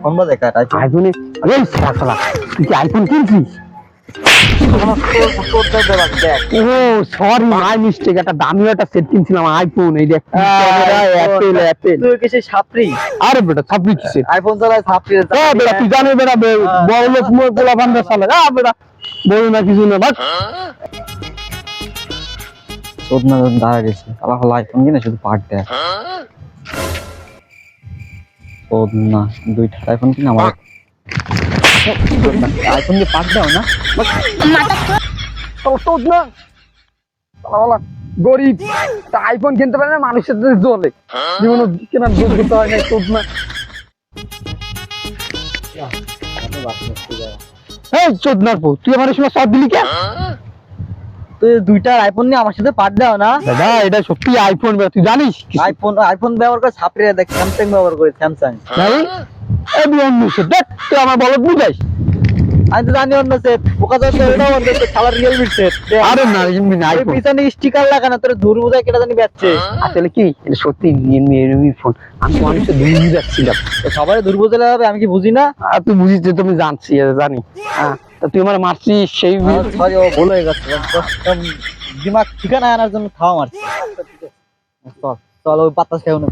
Phone বাজে কাট iPhone? আইফোনে এই শালা শালা তুই কি আইফোন কিনছিস? তোর তোর দেখ দেখ ও সরি মাই মিস্টেক একটা দামি একটা সেট কিনছিলাম আইফোন এই দেখ অ্যাপেল অ্যাপেল তুই আরে বেটা আইফোন চালায় সাপড়ি এ বেটা তুই জানিস বেটা বে- বড় লোক মোর পোলা বান্ধব সালে। আ বেটা বলি না কিছু না বাট চোদ না দাঁড়া গেছে। আলা হলো আইফোন কিনে শুধু পার্ট দেয় চোদ না দুইটা। আইফোন কিনে আমার আইফোন দিয়ে পার্ট দাও না? তোর না। গরিব। আইফোন কিনতে পারে না মানুষের সাথে চলে জীবনে কেনার দুধ করতে হয় না তোর না। এই চোদনার পো তুই আমার সময় সব দিলি কেন তুই দুইটা আইফোন নিয়ে আমার সাথে পার্ট দাও না। দাদা এটা সত্যি আইফোন তুই জানিস আইফোন আইফোন ব্যবহার করে সাপড়ি দেখ স্যামসাং ব্যবহার করে স্যামসাং অন্য দেখ তুই আমার বলত বুঝাইস আমি তো জানি অন্য সেট পোকা যাচ্ছে ওটাও অন্য সেট খাবার রিয়েলমি সেট আরে না এমনি না আইফোন পিছনে স্টিকার লাগানো তোর দূর বোঝায় কেটা জানি বেচছে। আসলে কি? এটা সত্যি রিয়েলমি রিয়েলমি ফোন আমি মানুষের দূর যাচ্ছিলাম সবাই দূর বোঝালে হবে আমি কি বুঝি না? আর তুই বুঝিস যে তুমি জানছি জানি। হ্যাঁ। তা তুই আমার মারছিস সেই সরি ও ভুল হয়ে গেছে। একদম দিমাগ ঠিকানা আনার জন্য খাওয়া মারছি চল চল ওই বাতাস খেয়ে না